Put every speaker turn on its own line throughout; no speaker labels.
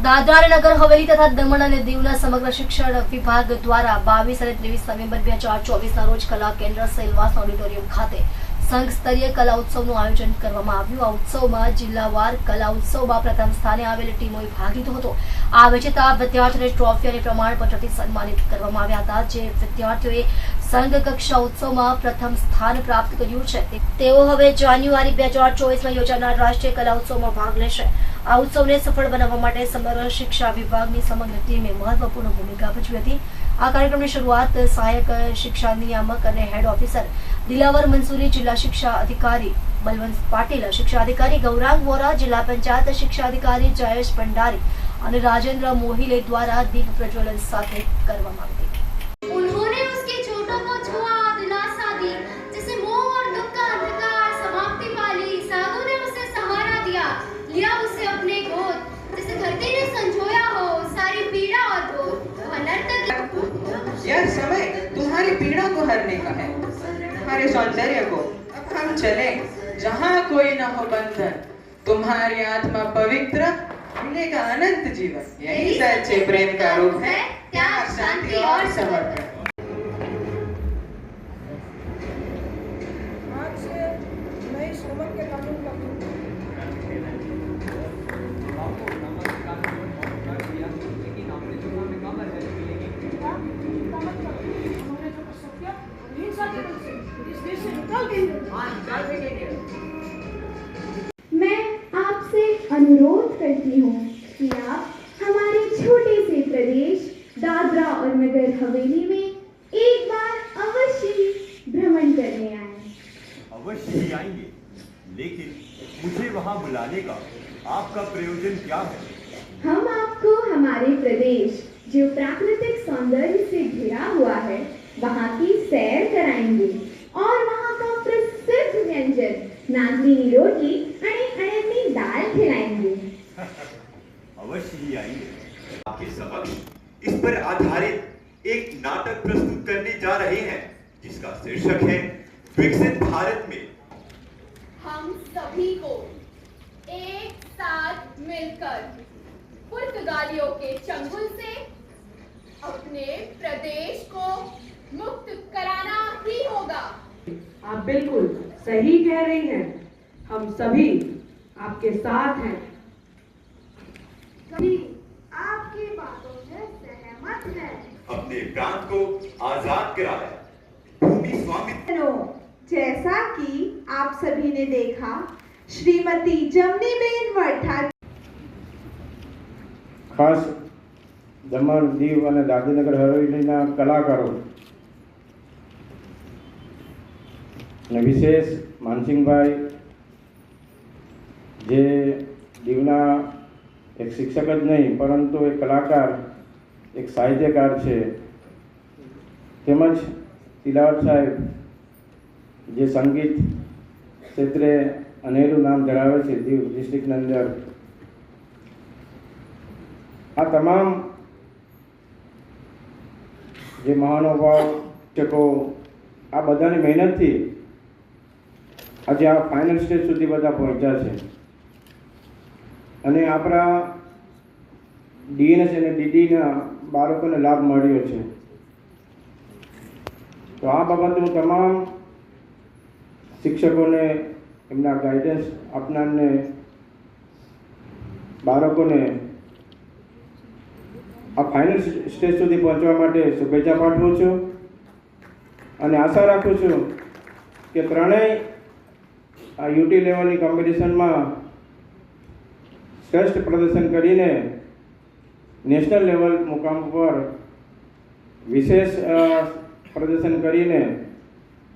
દાદરા નગર હવેલી તથા દમણ અને દીવના સમગ્ર શિક્ષણ વિભાગ દ્વારા બાવીસ અને ત્રેવીસ નવેમ્બર બે હજાર ચોવીસના રોજ કલા કેન્દ્ર સેલવાસ ઓડિટોરિયમ ખાતે સંઘ સ્તરીય કલા ઉત્સવનું આયોજન કરવામાં આવ્યું. આ ઉત્સવમાં જિલ્લાવાર કલા ઉત્સવમાં પ્રથમ સ્થાને આવેલી ટીમોએ ભાગ લીધો હતો. આ વિજેતા વિદ્યાર્થીઓને ટ્રોફી અને પ્રમાણપત્રથી સન્માનિત કરવામાં આવ્યા હતા, જે વિદ્યાર્થીઓએ સંઘ કક્ષા ઉત્સવમાં પ્રથમ સ્થાન પ્રાપ્ત કર્યું છે. તેઓ હવે જાન્યુઆરી બે હજાર ચોવીસમાં યોજાનાર રાષ્ટ્રીય કલા ઉત્સવમાં ભાગ લેશે. આ ઉત્સવને સફળ બનાવવા માટે સમગ્ર શિક્ષા વિભાગની સમગ્ર ટીમે મહત્વપૂર્ણ ભૂમિકા ભજવી હતી. આ કાર્યક્રમની શરૂઆત સહાયક શિક્ષા નિયામક અને હેડ ઓફિસર દિલાવર મંસૂરી, જિલ્લા શિક્ષા અધિકારી બલવંત પાટીલ, શિક્ષા અધિકારી ગૌરાંગ વોરા, જિલ્લા પંચાયત શિક્ષા અધિકારી જયેશ ભંડારી અને રાજેન્દ્ર મોહિલે દ્વારા દીપ પ્રજ્વલન સાથે કરવામાં આવી
तुम्हारी पीड़ा को हरने का है। तुम्हारे सौंदर्य को अब हम चले जहाँ कोई न हो बंधन। तुम्हारी आत्मा पवित्र मिलेगा अनंत जीवन। यही सच्चे प्रेम का रूप है। त्याग शांति और समर्पण।
आज के कानून का
मैं आपसे अनुरोध करती हूँ कि आप हमारे छोटे से प्रदेश दादरा और नगर हवेली में एक बार अवश्य भ्रमण करने आए।
अवश्य ही आएँगे। लेकिन मुझे वहाँ बुलाने का आपका प्रयोजन क्या है?
हम आपको हमारे प्रदेश जो प्राकृतिक सौंदर्य से घिरा हुआ है वहाँ की सैर कराएँगे और नागनी रोटी आणि अळ्यांनी दाल खिलाएँगे
अवश्य ही आएँगे आपके समक्ष इस पर आधारित एक नाटक प्रस्तुत करने जा रहे हैं जिसका शीर्षक है विकसित भारत में।
हम सभी को एक साथ मिलकर पुर्तगालियों के चंगुल से अपने प्रदेश को मुक्त कराना ही होगा।
आप बिल्कुल सही कह रही हैं हम सभी आपके साथ हैं
सभी आपकी बातों से सहमत हैं
अपने प्रांत को आजाद कराया भूमि स्वामित्व
बहनों, जैसा कि आप सभी ने देखा श्रीमती जमनीबेन वर्ठा
ખાસ દમણ દીવ અને દાદીનગર હવેલીના કલાકારો અને વિશેષ માનસિંહભાઈ, જે દીવના એક શિક્ષક જ નહીં, પરંતુ એક કલાકાર, એક સાહિત્યકાર છે. તેમજ તિલાવત સાહેબ, જે સંગીત ક્ષેત્રે અનેરું નામ ધરાવે છે દીવ ડિસ્ટ્રિક્ટની અંદર. આ તમામ જે મહાનુભાવ શિક્ષકો આ બધાની મહેનતથી આજે આ ફાઇનલ સ્ટેજ સુધી બધા પહોંચ્યા છે. અને આપણા ડીએનએસ અને ડીડીના બાળકોને લાભ મળ્યો છે. તો આ બાબતે હું તમામ શિક્ષકોને એમના ગાઈડન્સ આપનારને બાળકોને આ ફાઇનલ સ્ટેજ સુધી પહોંચવા માટે શુભેચ્છા પાઠવું છું. અને આશા રાખું છું કે ત્રણેય આ યુટી લેવલની કોમ્પિટિશનમાં શ્રેષ્ઠ પ્રદર્શન કરીને નેશનલ લેવલ મુકામ પર વિશેષ પ્રદર્શન કરીને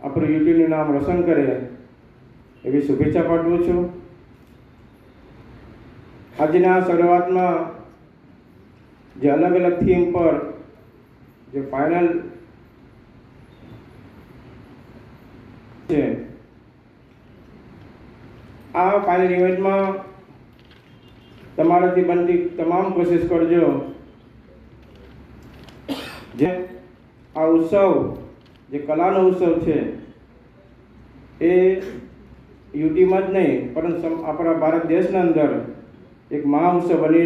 આપણું યુટીનું નામ રોશન કરે એવી શુભેચ્છા પાઠવું છું. આજના શરૂઆતમાં જે અલગ અલગ થીમ પર જે ફાઇનલ છે આ ફાઇનલ ઇવેન્ટમાં તમારાથી બનતી તમામ કોશિશ કરજો. જે આ ઉત્સવ, જે કલાનો ઉત્સવ છે, એ યુટીમાં જ નહીં, પરંતુ આપણા ભારત દેશના અંદર એક મહા ઉત્સવ બની